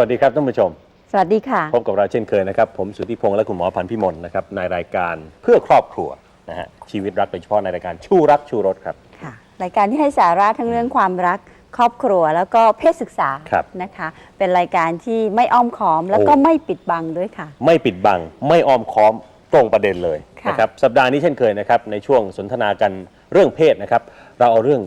วัสดีครับท่านผู้ชม สวัสดีค่ะ พบกับเราเช่นเคยนะครับ ผมสุทธิพงษ์และคุณหมอพันธ์พิมลนะครับในรายการเพื่อครอบครัวนะฮะชีวิตรักโดยเฉพาะในรายการชูรักชูรสครับ ค่ะ รายการที่ให้สาระทั้งเรื่องความรักครอบครัวแล้วก็เพศศึกษาครับ นะคะ เป็นรายการที่ไม่อ้อมค้อมแล้วก็โอ้ไม่ปิดบังด้วยค่ะ ไม่ปิดบัง ไม่อ้อมค้อมตรงประเด็นเลยค่ะ นะครับสัปดาห์นี้เช่นเคยนะครับในช่วงสนทนากันเรื่องเพศนะครับ เราเอาเรื่อง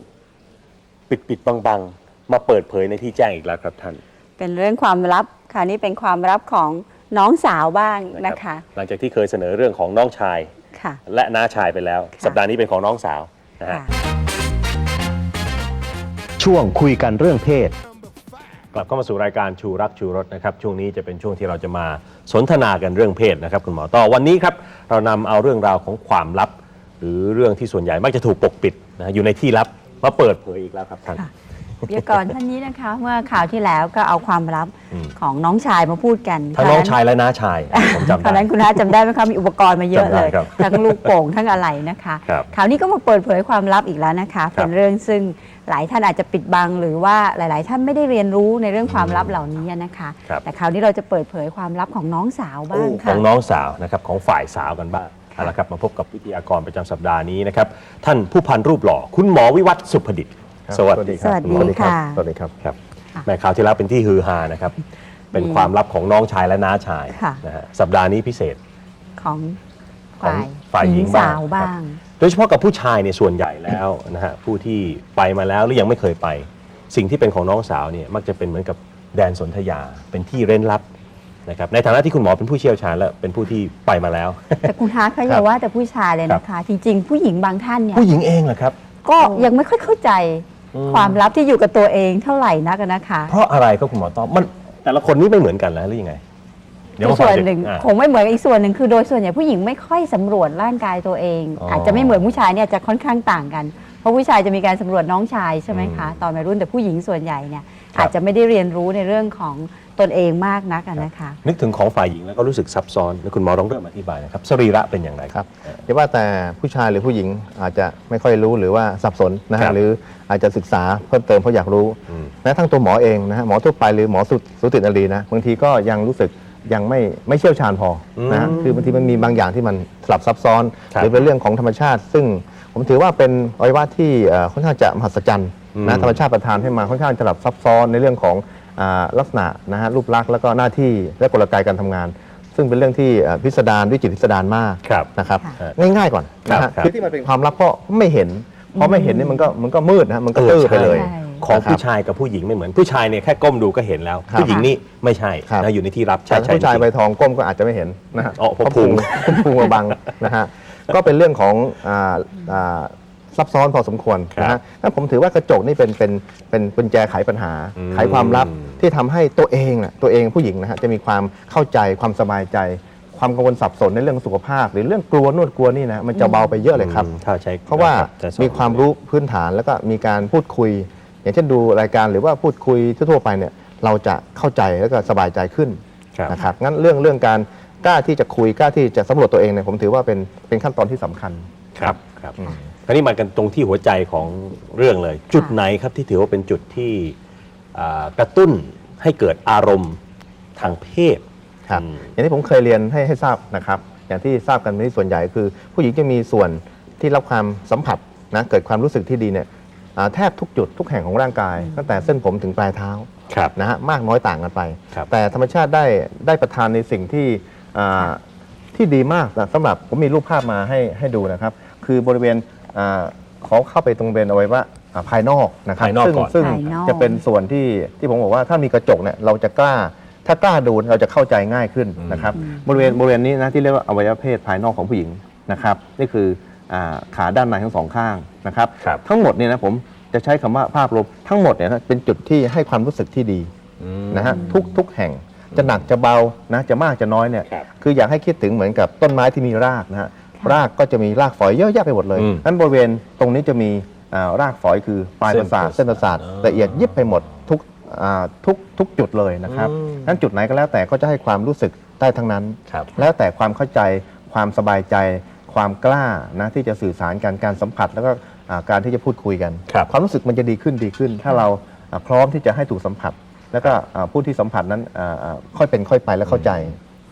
ปิดปิดบังบังๆมาเปิดเผยในที่แจ้งอีกแล้วครับท่าน เป็นเรื่องความลับค่ะนี่เป็นความลับของน้องสาวบ้างนะคะ หลังจากที่เคยเสนอเรื่องของน้องชาย ค่ะ และน้าชายไปแล้ว ค่ะ สัปดาห์นี้เป็นของน้องสาวนะฮะ ค่ะ ช่วงคุยกันเรื่องเพศ กลับเข้ามาสู่รายการชูรักชูรสนะครับ ช่วงนี้จะเป็นช่วงที่เราจะมาสนทนากันเรื่องเพศนะครับคุณหมอต่อวันนี้ครับ เรานำเอาเรื่องราวของความลับ หรือเรื่องที่ส่วนใหญ่มักจะถูกปกปิดนะฮะอยู่ในที่ลับมาเปิดเผยอีกแล้วครับท่านค่ะ วิทยากรท่านนี้นะคะ เมื่อข่าวที่แล้วก็เอาความลับอืม ของน้องชายมาพูดกันทั้งน้องชายและน้าชาย ผมจำตอนได้ นั้นคุณน้าจำได้ไหมคะมีอุปกรณ์มาเยอะเลย จำได้ครับทั้งลูกโป่งทั้งอะไรนะคะ ครับข่าวนี้ก็มาเปิดเผยความลับอีกแล้วนะคะเป็นเรื่องซึ่งหลายท่านอาจจะปิดบัง หรือว่าหลาย ๆ ท่านไม่ได้เรียนรู้ในเรื่องความลับเหล่านี้นะคะ ครับ แต่คราวนี้เราจะเปิดเผยความลับของน้องสาวบ้างขค่ะ องน้องสาวนะครับของฝ่ายสาวกันบ้างค่ะเอาละครับมาพบกับวิทยากรประจำสัปดาห์นี้นะครับท่านผู้พันรูปหล่อคุณหมอวิวัฒน์สุภดิษฐ์ ครับสวัสดีครับสวัสดีณหมอค่ะสวัสดีครับ ครับค่ะแม่ข่าวที่แล้วเป็นที่ฮือฮานะครับ เป็นมีความลับของน้องชายและน้าชายค่ะ นะฮะสัปดาห์นี้พิเศษ ของของฝ่ายฝ่ายหญิงบ้างสาวบ้างโดยเฉพาะกับผู้ชายเนี่ยส่วนใหญ่แล้วนะฮะผู้ที่ไปมาแล้วหรือยังไม่เคยไป สิ่งที่เป็นของน้องสาวเนี่ยมักจะเป็นเหมือนกับแดนสนธยาเป็นที่เร้นลับนะครับในฐานะที่คุณหมอเป็นผู้เชี่ยวชาญและเป็นผู้ที่ไปมาแล้ว แต่คุณฮาร์ทเขาอย่าว่าแต่ผู้ชายเลยนะคะ จริง ๆ ผู้หญิงบางท่านเนี่ย ผู้หญิงเองเหรอครับ ก็ยังไม่ค่อยเข้าใจอืม ความลับที่อยู่กับตัวเองเท่าไหร่นักอะนะคะ เพราะอะไรครับคุณหมอตอบมันแต่ละคนนี่ไม่เหมือนกันแล้วหรือยังไงในมาส่ฟัวนจากหนึ่งอ่าคงไม่เหมือนอีกส่วนหนึ่งคือโดยส่วนใหญ่ผู้หญิงไม่ค่อยสำรวจร่างกายตัวเอง อ๋อออาจจะไม่เหมือนผู้ชายเนี่ยจะค่อนข้างต่างกัน เพราะผู้ชายจะมีการสำรวจน้องชายใช่ไหมคะอืมตอนวัยรุ่นแต่ผู้หญิงส่วนใหญ่เนี่ยครับ อาจจะไม่ได้เรียนรู้ในเรื่องของตนเองมากนักอะนะคะ นึกถึงของฝ่ายหญิงแล้วก็รู้สึกซับซ้อนแล้วคุณหมอต้องเริ่มอธิบายนะครับสรีระเป็นอย่างไรครับ อย่าว่าแต่ผู้ชายหรือผู้หญิงอาจจะไม่ค่อยรู้หรือว่าสับสนนะครัฮะบหรืออาจจะศึกษาเพิ่มเติมเพราะอยากรู้อืมแม้ทั้งตัวหมอเองนะฮะหมอทั่วไปหรือหมอสุสุตินารีนะบางทีก็ยังรู้สึกยังไม่ไม่เชี่ยวชาญพอนะฮะอืมคือบางทีมันมีบางอย่างที่มันสลับซับซ้อน ครับ หรือเป็นเรื่องของธรรมชาติ ซึ่งผมถือว่าเป็นอวัยวะที่เอ่อค่อนข้างจะมหัศจรรย์อืม นะธรรมชาติประทานให้มาค่อนข้างจะสลับซับซ้อนในเรื่องของอ่าลักษณะนะฮะรูปลักษณ์แล้วก็หน้าที่และกลไกการทำงาน ซึ่งเป็นเรื่องที่เอ่อพิสดารวิจิตรพิสดารมากครับนะครับค่ะง่ายๆก่อนครับนะฮะครับ คือที่มันเป็นความลับเพราะไม่เห็นพอไม่เห็นเนี่ยมันก็มันก็มืดนะฮะมันก็เออตื้อไปใช่เลย ใช่ ของนะครับผู้ชายกับผู้หญิงไม่เหมือนผู้ชายเนี่ยแค่ก้มดูก็เห็นแล้ว ครับผู้หญิงนี่ไม่ใช่ครับ นะอยู่ในที่รับแต่ใช่ถ้าใช่ผู้ชายจริงใบทองก้มก็อาจจะไม่เห็นนะฮะอ๋อเพราะพุง พุงมาบังนะฮะก็เป็นเรื่องของอ่าอ่า ซับซ้อนพอสมควรครับนะฮะนั่นผมถือว่ากระจกนี่เป็นเป็นเป็นกุญแจไขปัญหาอืมไขความลับที่ทำให้ตัวเองน่ะตัวเองผู้หญิงนะฮะจะมีความเข้าใจความสบายใจ ความกังวลสับสนในเรื่องสุขภาพ หรือเรื่องกลัวนู่นกลัวนี่นะมันจะเบาไปเยอะเลยครับอืมถ้าใช้เพราะว่าจะสอนมีความรู้พื้นฐานแล้วก็มีการพูดคุย อย่างเช่นดูรายการหรือว่าพูดคุยทั่วๆไปเนี่ยเราจะเข้าใจแล้วก็สบายใจขึ้นครับนะครับงั้นเรื่องเรื่องการกล้าที่จะคุยกล้าที่จะสำรวจตัวเองเนี่ยผมถือว่าเป็นเป็นขั้นตอนที่สำคัญครับครับอืมค ราวนี้มากันตรงที่หัวใจของเรื่องเลย จุดไหนครับที่ถือว่าเป็นจุดที่อ่ากระตุ้นให้เกิดอารมณ์ทางเพศ ครับอืมอย่างที่ผมเคยเรียนให้ให้ทราบนะครับ อย่างที่ทราบกันในที่ส่วนใหญ่คือ ผู้หญิงจะมีส่วนที่รับความสัมผัสนะเกิดความรู้สึกที่ดีเนี่ยอ่าแทบทุกจุดทุกแห่งของร่างกาย ตั้งแต่เส้นผมถึงปลายเท้าครับ นะฮะมากน้อยต่างกันไป ครับ แต่ธรรมชาติได้ได้ประทานในสิ่งที่อ่าที่ดีมากนะสำหรับผมมีรูปภาพมาให้ให้ดูนะครับ คือบริเวณ อาขอเข้าไปตรงบริเวณอวัยวะอ่าภายนอกนะครับภายนอกซึ่งก่อน ซึ่งภายนอก จะเป็นส่วนที่ที่ผมบอกว่าถ้ามีกระจกเนี่ยเราจะกล้า ถ้ากล้าดูเราจะเข้าใจง่ายขึ้นนะครับบริเวณบริเวณนี้นะที่เรียกว่าอวัยวะเพศภายนอกของผู้หญิงนะครับนี่คืออาขาด้านในทั้งสองข้างนะครับ ครับ ทั้งหมดเนี่ยนะผมจะใช้คำว่าภาพรวมทั้งหมดเนี่ยนะเป็นจุดที่ให้ความรู้สึกที่ดี อืม นะฮะทุกทุกแห่งจะหนักจะเบานะจะมากจะน้อยเนี่ยครับ คืออยากให้คิดถึงเหมือนกับต้นไม้ที่มีรากนะฮะ รากก็จะมีรากฝอยเยอะแยะไปหมดเลยอืมนั้นบริเวณตรงนี้จะมีอ่ารากฝอยคือปลายประสาทเส้เส้นนปประระสาสาททอ๋อละเอียดยิบไปหมดทุกอ่าทุกทุกจุดเลยนะครับอืม นั้นจุดไหนก็แล้วแต่ก็จะให้ความรู้สึกได้ทั้งนั้น ครับ แล้วแต่ความเข้าใจความสบายใจ ความกล้านะที่จะสื่อสารกันการสัมผัส แล้วก็อ่าการที่จะพูดคุยกัน ครับความรู้สึกมันจะดีขึ้นดีขึ้น ถ้าเราอ่าพร้อมที่จะให้ถูกสัมผัส แล้วก็อ่าผู้ที่สัมผัสนั้นอ่าอ่าค่อยเป็นค่อยไปและเข้าใจ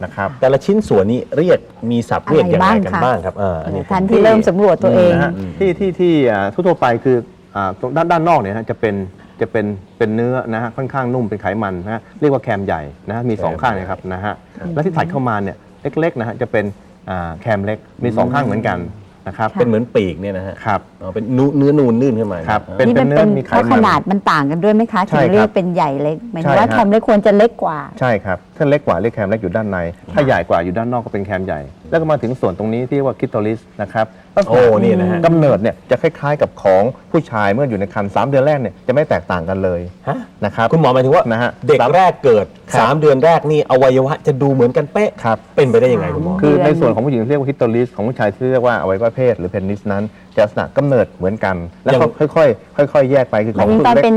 นะครับแต่ละชิ้นส่วนนี้เรียกมีศัพท์เรียกอย่างไรกันอะไรบ้างคะบ้างครับเอออันนี้ท่านที่เริ่มสำรวจตัวเอง นะฮะที่ที่ที่อ่าทั่วๆไปคืออ่าตรงด้านด้านนอกเนี่ยนะจะเป็นจะเป็นเป็นเนื้อนะฮะค่อนข้างนุ่มเป็นไขมันนะฮะเรียกว่าแคมใหญ่นะฮะมีสองข้างนะครับนะฮะและที่ถัดเข้ามาเนี่ยเล็กๆนะฮะจะเป็นอ่าแคมเล็กมีสองข้างเหมือนกันนะครับเป็นเหมือนปีกเนี่ยนะฮะครับอ๋อเป็นนูเนื้อนูนนื่นขึ้นมาครับอ่าเป็นนี่มันเนื้อเป็นมีไขเพราะมันขนาดมันต่างกันด้วยไหมคะใช่ถึงครับเรียกเป็นใหญ่เล็กหมายถึใช่งว่าครับ แคมเล็กควรจะเล็กกว่า ใช่ครับ ถ้าเล็กกว่าเรียกแคมเล็กอยู่ด้านใน ถ้าใหญ่กว่าอยู่ด้านนอกก็เป็นแคมใหญ่ แล้วก็มาถึงส่วนตรงนี้ที่เรียกว่าคิโตลิสนะครับลักษณะโอ้นี่นะฮะกำเนิดเนี่ยจะคล้ายๆกับของผู้ชายเมื่ออยู่ในครรภ์สามเดือนแรกเนี่ยจะไม่แตกต่างกันเลยฮะนะครับคุณหมอหมายถึงว่านะฮะเด็กสามแรกเกิดครับ3เดือนแรกนี่อวัยวะจะดูเหมือนกันเป๊ะครับเป็นไปได้ยังไงคุณหมอคือเดือนในส่วนของผู้หญิงเรียกว่าคิโตลิสของผู้ชายที่เรียกว่าอวัยวะเพศหรือเพนนิสนั้นจะลักษณะกำเนิดเหมือนกัน แล้วอย่างก็ค่อยๆค่อย ๆ แยกไปคือหขมาอยงถึงลูกตอนเล็กเป็น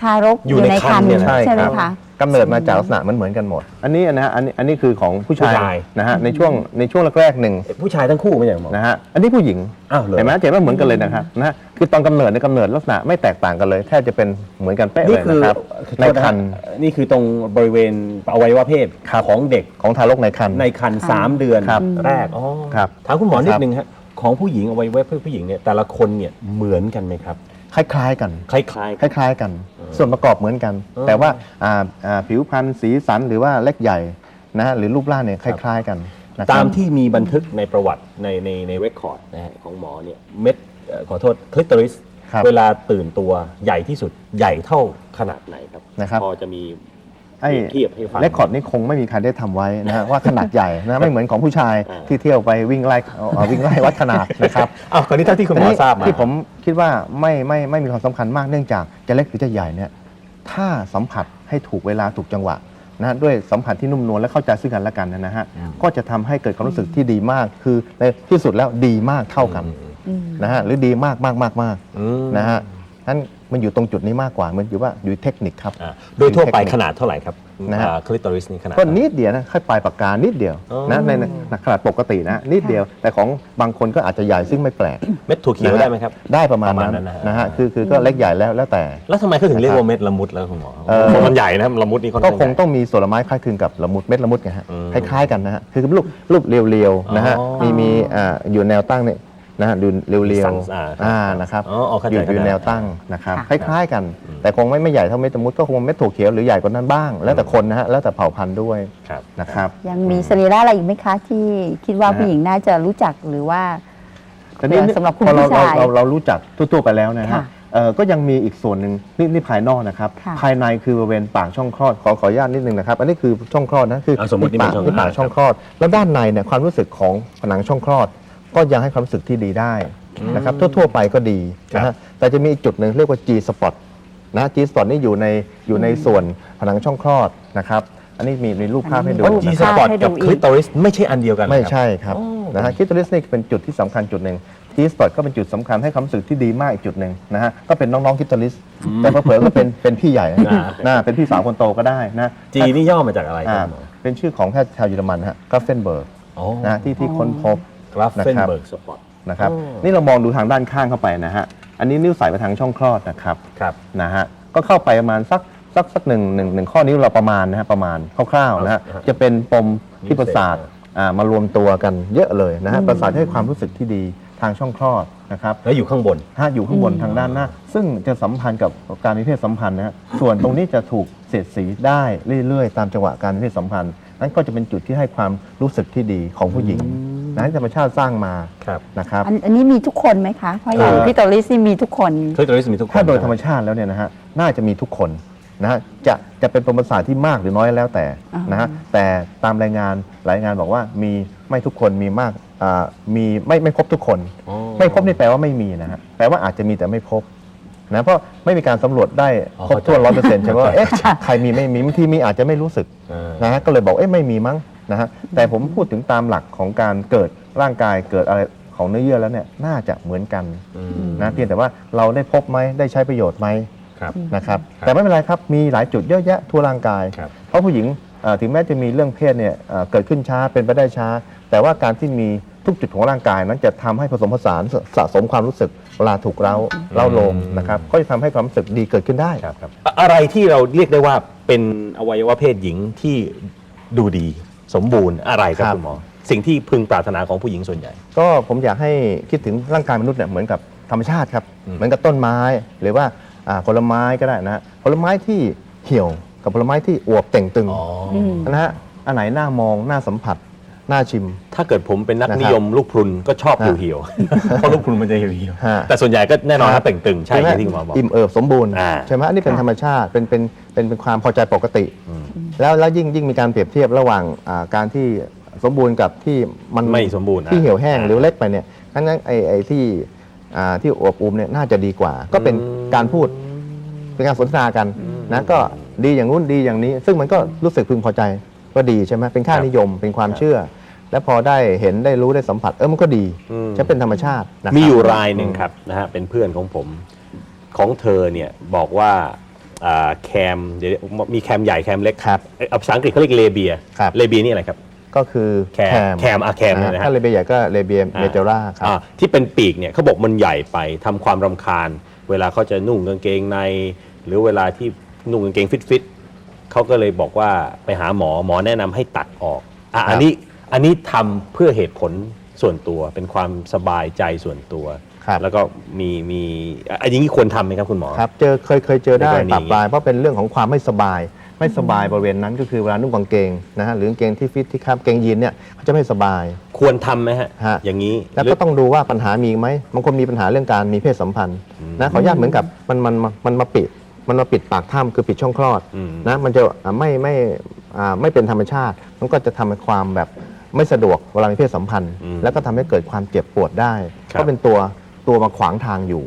ทารกอยู่ในครรภ์เนี่ยนะใช่ใช่ไหคมรับคะ กำเนิดมาจากลักษณะมันเหมือนกันหมด อันนี้นะฮะอันนี้อันนี้คือของผู้ชายผู้ชายนะฮะในช่วงในช่วงแรกๆหนึ่งผู้ชายทั้งคู่ไม่ใช่หมอนะฮะอันนี้ผู้หญิง อ้าวเหรอเห็นไหมเห็นว่าเหมือนกันเลยนะครับนะฮะคือตอนกำเนิดในยกำเนิดลักษณะไม่แตกต่างกันเลยแทบจะเป็นเหมือนกันเป๊ะเลนี่ยคือนะครับในโทษะคัน นี่คือตรงบริเวณอวัยวะเพศของเด็กของทารกในคัน ในคันสามเดือนครับแรกอ๋อครับถามคุณหมอนิดครับ นึงฮะของผู้หญิงอวัยวะเพศผู้หญิงเนี่ยแต่ละคนเนี่ยเหมือนกันไหมครับ คล้ายๆกัน คล้ายๆคล้ายๆกัน ส่วนประกอบเหมือนกัน เออ แต่ว่าอ่าอ่าผิวพรรณสีสันหรือว่าเล็กใหญ่นะฮะหรือรูปร่างเนี่ยคล้าย ๆกันนะครับ ตามที่มีบันทึกในประวัติในในในเรคคอร์ดนะฮะของหมอเนี่ยเม็ดเอ่อขอโทษคลิตอริสครับเวลาตื่นตัวใหญ่ที่สุดใหญ่เท่าขนาดไหนครับนะครับ พอจะมี ไอ้เทียบให้ฟัง เรคคอร์ดนี่คงไม่มีใครได้ทำไว้นะฮะว่าขนาดใหญ่นะไม่เหมือนของผู้ชายอ่า ที่เที่ยวไปวิ่งไล่เอาเอาวิ่งไล่วัดขนาดนะครับ อ้าวคราวนี้เท่าที่คุณหมอทีนี้ทราบมา ที่ผมคิดว่าไม่ไม่ไม่มีความสำคัญมากเนื่องจากจะเล็กหรือจะใหญ่เนี่ยถ้าสัมผัสให้ถูกเวลาถูกจังหวะนะฮะด้วยสัมผัสที่นุ่มนวลและเข้าใจซึ่งกันและกันนะฮะก็จะทำให้เกิดความรู้สึกที่ดีมากคือในที่สุดแล้วดีมากเท่ากันนะฮะหรือดีมากมากมากมากอืมนะฮะ นั้นมันอยู่ตรงจุดนี้มากกว่ามันอยู่ว่าอยู่เทคนิคครับ อ่าโดยทั่วไปเทคนิคขนาดเท่าไหร่ครับนะฮะ คลิตอริสนี่ขนาดก็นิดเดียวนะแค่ปลายปากกานิดเดียวอ๋อนะในในขนาดปกตินะนิดเดียว แต่ของบางคนก็อาจจะใหญ่ซึ่งไม่แปลก เม็ดถั่วเขียวนะฮะ ได้ไหมครับ ได้ประมาณประมาณนั้นนั้นนะฮะ นะฮะคือคือก็เล็กใหญ่แล้วแล้วแต่ แล้วทำไมเขาถึงเรียกนะครับว่าเม็ดละมุดแล้วคุณหมอเอ่อเพราะมันใหญ่นะละมุดนี่ค่อนก็ข้างคงใหญ่ ต้องมีส่วนละไม้คล้ายคลึงกับละมุดเม็ดละมุดไงฮะอืมคล้ายๆกันนะฮะคือรูปรูปเรียวๆนะฮะอ๋อ มีมีอ่าอยู่แนวตั้งเนี่ย นะฮะดูเรียวมีๆสันอ่าครับอ่านะครับอ๋ออ๋อเข้าใจอยู่อยู่เข้าใจแนวตั้งนะครับค่ะคล้ายๆกัน แต่คงไม่ไม่ใหญ่เท่าเม็ดละมุดก็คงเม็ดถั่วเขียวหรือใหญ่กว่านั้นบ้าง แล้วแต่คนนะฮะแล้วแต่เผ่าพันธุ์ด้วยครับ นะครับ ยังมีสรีระอะไรอีกไหมคะ ที่คิดว่านะฮะ ผู้หญิงน่าจะรู้จักหรือว่า แต่นี่สำหรับคุณพอเราผู้ชายเราเราเรารู้จักทั่วๆไปแล้วนะฮะค่ะเอ่อก็ยังมีอีกส่วนหนึ่งนี่นี่ภายนอกนะครับ ค่ะ ภายในคือบริเวณปากช่องคลอดขอขออนุญาตนิดนึงนะครับ อันนี้คือช่องคลอดนะคือเอาสมมุตินี่ปากเป็นช่องที่ปากคลอดช่องคลอด แล้วด้านในเนี่ยความรู้สึกของผนังช่องคลอด ก็ยังให้ความรู้สึกที่ดีได้นะครับทั่วๆไปก็ดีนะฮะแต่จะมีอีกจุดหนึ่งเรียกว่า G spot นะ G spot นี่อยู่ในอยู่ในส่วนผนังช่องคลอดนะครับอันนี้มีมีรูปภาพให้ดูอันนี้จีมีสนะครับปอร์ตให้ดูกับอีกคลิตอริสไม่ใช่อันเดียวกันเหรอไม่ครับใช่ครับอ๋อนะฮะคิตริสนี่เป็นจุดที่สำคัญจุดหนึ่งทีสปอตก็เป็นจุดสำคัญให้ความรู้สึกที่ดีมากอีกจุดหนึ่งนะฮะก็เป็นน้องๆคิตริสแต่เผลอๆก็เป็นเป็นพี่ใหญ่นะอ่านะเป็นพี่สาวคนโตก็ได้นะจีนี่ย่อมาจากอะไรคอ่ารับหมอเป็นชื่อของแพทย์ชาวเยอรมันฮะกราฟเฟนเบิร์กอ๋อนะที่ที่ค้นพบ กราฟนะเฟนครับเบิร์กสปอร์ตนะครับอ๋อนี่เรามองดูทางด้านข้างเข้าไปนะฮะอันนี้นิ้วใส่ไปทางช่องคลอดนะครับครับนะฮะก็เข้าไปประมาณสักสักสักหนึ่งหนึ่งหนึ่งข้อนิ้วเราประมาณนะฮะประมาณคร่าวๆนะฮะครับจะเป็นปมที่ประสาทนิ้วเศษอ่ามารวมตัวกันเยอะเลยนะฮะประสาทให้ความรู้สึกที่ดีทางช่องคลอดนะครับแล้วอยู่ข้างบนถ้าอยู่ข้างบนทางด้านหน้า ซึ่งจะสัมพันธ์กับการมีเพศสัมพันธ์นะฮะส่วนตรงนี้จะถูกเสียดสีได้เรื่อยๆ ตามจังหวะการมีเพศสัมพันธ์ นั่นก็จะเป็นจุดที่ให้ความรู้สึกที่ดีของผู้หญิง นะที่ธรรมชาติสร้างมาครับนะครับอันอันนี้มีทุกคนไหมคะเพราะอย่างเอ่อพี่โตลิสนี่มีทุกคนคลิตอริสมีทุกคนถ้าโดยธรรมชาติแล้วเนี่ยนะฮะน่าจะมีทุกคนนะฮะจะจะเป็นประสาทที่มากหรือน้อยแล้วแต่อ่านนะฮะแต่ตามรายงานรายงานบอกว่ามีไม่ทุกคนมีมากอ่ามีไม่ไม่พบทุกคนอ๋อไม่พบนี่แปลว่าไม่มีนะฮะแปลว่าอาจจะมีแต่ไม่พบนะเพราะไม่มีการสำรวจได้อ๋อครบถ้วนร้อยเปอร์เซ็นต์ใช่ไหมว่าเข้าใจเอ๊ะใครมีไม่มีบางทีมีอาจจะไม่รู้สึกเออนะฮะก็เลยบอกเอ๊ะไม่มีมั้ง นะฮะแต่ผมพูดถึงตามหลักของการเกิดร่างกายเกิดอะไรของเนื้อเยื่อแล้วเนี่ยน่าจะเหมือนกันอืมนะเพียงแต่ว่าเราได้พบไหมได้ใช้ประโยชน์ไหมครับนะครับครับแต่ไม่เป็นไรครับมีหลายจุดเยอะแยะทั่วร่างกายครับเพราะผู้หญิงเอ่อถึงแม้จะมีเรื่องเพศเนี่ยเอ่อเกิดขึ้นช้าเป็นไปได้ช้า แต่ว่าการที่มีทุกจุดของร่างกายนั้นจะทำให้ผสมผสานสสะสมความรู้สึกเวลาถูกเร้าเร้าโลมนะครับก็จะทำให้ความรู้สึกดีเกิดขึ้นได้ครับครับอะอะไรที่เราเรียกได้ว่าเป็นอวัยวะเพศหญิงที่ดูดี สมบูรณ์อะไรครับครับคุณหมอ สิ่งที่พึงปรารถนาของผู้หญิงส่วนใหญ่ ก็ผมอยากให้คิดถึงร่างกายมนุษย์เนี่ยเหมือนกับธรรมชาติครับอืมเหมือนกับต้นไม้หรือว่าอ่าผลไม้ก็ได้นะฮะผลไม้ที่เหี่ยวกับผลไม้ที่อวบเต่งตึงอ๋อมนะฮะอันไหนน่ามองน่าสัมผัส น่าชิม ถ้าเกิดผมเป็นนักนะครับนิยมลูกพรุนก็ชอบฮะเหี่ยวๆเพราะลูกพรุนมันจะเหี่ยวฮะ ๆแต่ส่วนใหญ่ก็แน่นอนครัถ้าบเต่งตึงใช่ไหอย่างที่คุณหมอบอก อิ่มเอิบสมบูรณ์อ่า ใช่ไหมอันนี้เป็นค่ะธรรมชาติเป็นเป็นเป็นเป็นความพอใจปกติอืมแล้วแล้วยิ่งยิ่งมีการเปรียบเทียบระหว่างอ่าการที่สมบูรณ์กับที่มันไม่สมบูรณ์ที่เหี่ยวแห้งอ่าหรือเล็กไปเนี่ยงั้นงั้นไอ้ไอ้ที่อ่าที่อวบอุ่มเนี่ยน่าจะดีกว่า ก็เป็นการพูดเป็นการสนทนากันนะก็ดีอย่างนู้นดีอย่างนี้ ซึ่งมันก็รู้สึกพึงพอใจก็ดีใช่ไหมเป็นค่านิยมเป็นความเชื่อ และพอได้เห็นได้รู้ได้สัมผัสเออมันก็ดีอืมใช่เป็นธรรมชาตินะครับ มีอยู่รายหนึ่งครับนะฮะเป็นเพื่อนของผมของเธอเนี่ยบอกว่าอ่าแคมเดี๋ยวมีแคมใหญ่แคมเล็กครับเอ่อภาษาอังกฤษเขาเรียกเลเบียครับ เลเบียนี่อะไรครับก็คือแคมแคมอะแคมเนี่ยนะฮะ ถ้าเลเบียใหญ่ก็เลเบียเมเจอร่าครับ อ่าที่เป็นปีกเนี่ยเขาบอกมันใหญ่ไปทำความรำคาญ เวลาเขาจะนุ่งกางเกงใน หรือเวลาที่นุ่งกางเกงฟิตๆเขาก็เลยบอกว่าไปหาหมอหมอแนะนำให้ตัดออกอะครับอันนี้ อันนี้ทำเพื่อเหตุผลส่วนตัว เป็นความสบายใจส่วนตัว ครับ แล้วก็มีมีอะอันนี้ควรทำไหมครับคุณหมอ ครับเจอเคยเคยเจอได้ในกรณี ปรับปลายเพราะเป็นเรื่องของความไม่สบาย ไม่สบายบริเวณนั้นก็คือเวลานุ่งกางเกงนะฮะหรือกางเกงที่ฟิตที่ครับกางเกงยีนเนี่ยเขาจะไม่สบาย ควรทำไหมฮะ ฮะ อย่างนี้แล้วหรืก็อต้องดูว่าปัญหามีไหมบางคนมีปัญหาเรื่องการมีเพศสัมพันธ์นะขออนุญาตเหมือนกับมันมันมันมันมาปิด มันมาปิดปากถ้ำคือปิดช่องคลอดอืม นะมันจะอ่าไม่ไม่อ่าไม่เป็นธรรมชาติ มันก็จะทำให้ความแบบ ไม่สะดวกเวลามีเพศสัมพันธ์แล้วก็ทำให้เกิดความเจ็บปวดได้ ครับก็เป็นตัวตัวมาขวางทางอยู่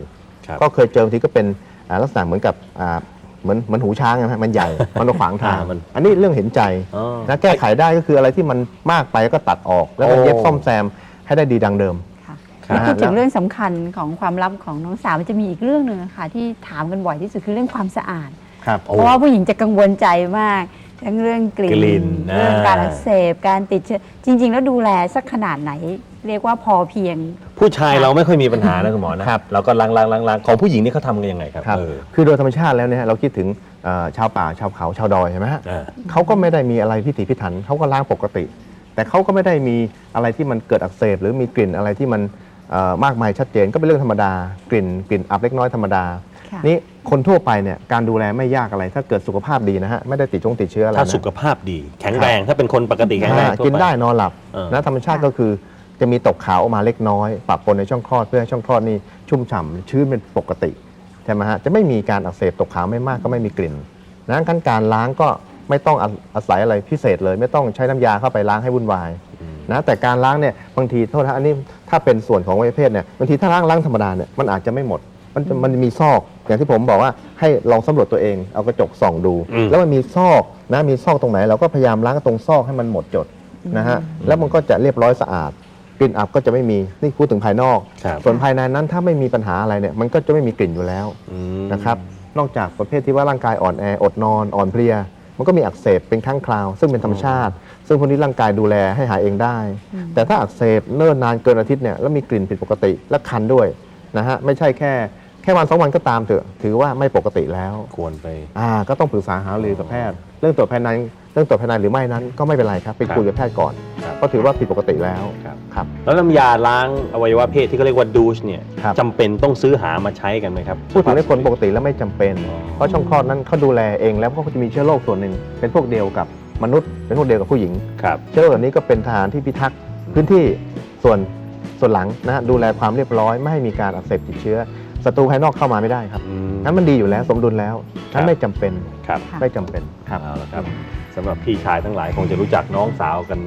ครับก็เคยเจอบางทีก็เป็นอ่าลักษณะเหมือนกับอ่าเหมือนเหมือนหูช้างนะฮะมันใหญ่ มันมาขวางทางอ่ามันอันนี้เรื่องเห็นใจอ๋อนะแก้ไขได้ก็คืออะไรที่มันมากไปก็ตัดออก แล้วก็โอ้ เย็บซ่อมแซมให้ได้ดีดังเดิม ค่ะครับพูดถึงเรื่องสำคัญของความลับของน้องสาวมันจะมีอีกเรื่องหนึ่งอะค่ะที่ถามกันบ่อยที่สุดคือเรื่องความสะอาด ครับโอ้เพราะว่าผู้หญิงจะกังวลใจมาก ทั้งเรื่องกลิ่กลิ่นเรื่องการอ่าอักเสบการติดเชื้อจริง ๆ แล้วดูแลสักขนาดไหน เรียกว่าพอเพียง ผู้ชายเราไม่ค่อยมีปัญหานะคุณหมอนะครับเราก็ล้างล้างล้างล้างของผู้หญิงนี่เขาทำกันยังไงครับครับ เออ คือโดยธรรมชาติแล้วเนี่ยฮะเราคิดถึงเอ่อชาวป่าชาวเขาชาวดอยใช่ไหมฮะอ่า เขาก็ไม่ได้มีอะไรพิถีพิถันเขาก็ล้างปกติ แต่เขาก็ไม่ได้มีอะไรที่มันเกิดอักเสบหรือมีกลิ่นอะไรที่มันเอ่อมากมายชัดเจนก็เป็นเรื่องธรรมดากลิ่นกลิ่นอับเล็กน้อยธรรมดา ค่ะ นี่คนทั่วไปเนี่ยการดูแลไม่ยากอะไร ถ้าเกิดสุขภาพดีนะฮะไม่ได้ติดชงติดเชื้ออะไรถ้านะสุขภาพดี แข็งแรงถ้าเป็นคนปกติแข็งแรงอ่าทั่วกินปได้นอนหลับเออ นะธรรมชาติก็คือจะมีตกขาวออกมาเล็กน้อยปะปนในช่องคลอดเพื่อให้ช่องคลอดนี่ชุ่มฉ่ำชื้นเป็นปกติใช่ไหมฮะจะไม่มีการอักเสบตกขาวไม่มากก็ไม่มีกลิ่นนะขั้นการล้างก็ไม่ต้องอาอาศัยอะไรพิเศษเลย ไม่ต้องใช้น้ำยาเข้าไปล้างให้วุ่นวายนะแต่การล้างเนี่ยบางทีโทษนะอันนี้ถ้าเป็นส่วนของวัยเพศเนี่ยบางทีถ้าล้างล้างธรรมดาเนี่ยมันอาจจะไม่หมด มันจะมันมีซอก อย่างที่ผมบอกว่าให้ลองสำรวจตัวเองเอากระจกส่องดู อืม แล้วมันมีซอกนะมีซอกตรงไหน เราก็พยายามล้างตรงซอกให้มันหมดจดนะฮะแล้วมันก็จะเรียบร้อยสะอาดกลิ่นอับก็จะไม่มีนี่พูดถึงภายนอก ครับส่วนภายในนั้นถ้าไม่มีปัญหาอะไรเนี่ยมันก็จะไม่มีกลิ่นอยู่แล้ว อืม นะครับ นอกจากประเภทที่ว่าร่างกายอ่อนแอ อดนอน อ่อนเพลีย มันก็มีอักเสบเป็นครั้งคราว ซึ่งเป็นธรรมชาติ ซึ่งพวกนี้ร่างกายดูแลให้หายเองได้ แต่ถ้าอักเสบเนิ่นนานเกินอาทิตย์เนี่ย แล้วมีกลิ่นผิดปกติ และคันด้วยนะฮะ ไม่ใช่แค่ แค่วันสองวันก็ตามเถอะถือว่าไม่ปกติแล้วควรไป อ่าก็ต้องปรึกษาหารือกับแพทย์ เรื่องตรวจภายในเรื่องตรวจภายในหรือไม่นั้นก็ไม่เป็นไรครับไปครับคุยกับแพทย์ก่อนครับ ก็ถือว่าผิดปกติแล้วครับ ครับ แล้วน้ำยาล้างอวัยวะเพศที่เขาเรียกว่าดูชเนี่ยครับ จำเป็นต้องซื้อหามาใช้กันไหมครับ พูดถึงในคนปกติแล้วไม่จำเป็นอ๋อเพราะช่องคลอดนั้นเขาดูแลเองแล้วเขาก็จะมีเชื้อโรคส่วนหนึ่งเป็นพวกเดียวกับมนุษย์เป็นพวกเดียวกับผู้หญิง ครับ เชื้อโรคเหล่านี้ก็เป็นทหารที่พิทักษ์พื้นที่ส่วนส่วนหลังนะฮะดูแลความเรียบร้อยไม่ให้มีการอักเสบติดเชื้อ ศัตรูภายนอกเข้ามาไม่ได้ครับอืม นั้นมันดีอยู่แล้วสมดุลแล้วครันั้บ นไม่จำเป็นครับค่ะ ไม่จำเป็นครับ เอาละครับสำหรับพี่ชายทั้งหลายคงจะรู้จักน้องสาวกัน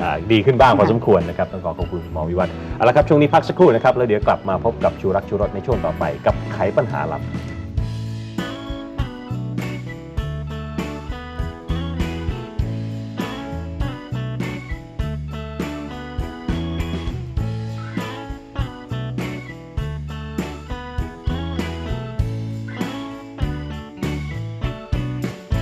อ่าดีขึ้นบ้างพอสมควรนะครับต้องขอขอบคุณคุณหมอวิวัฒน์เอาละครับช่วงนี้พักสักครู่นะครับแล้วเดี๋ยวกลับมาพบกับชูรักชูรสในช่วงต่อไป กับไขปัญหาลับ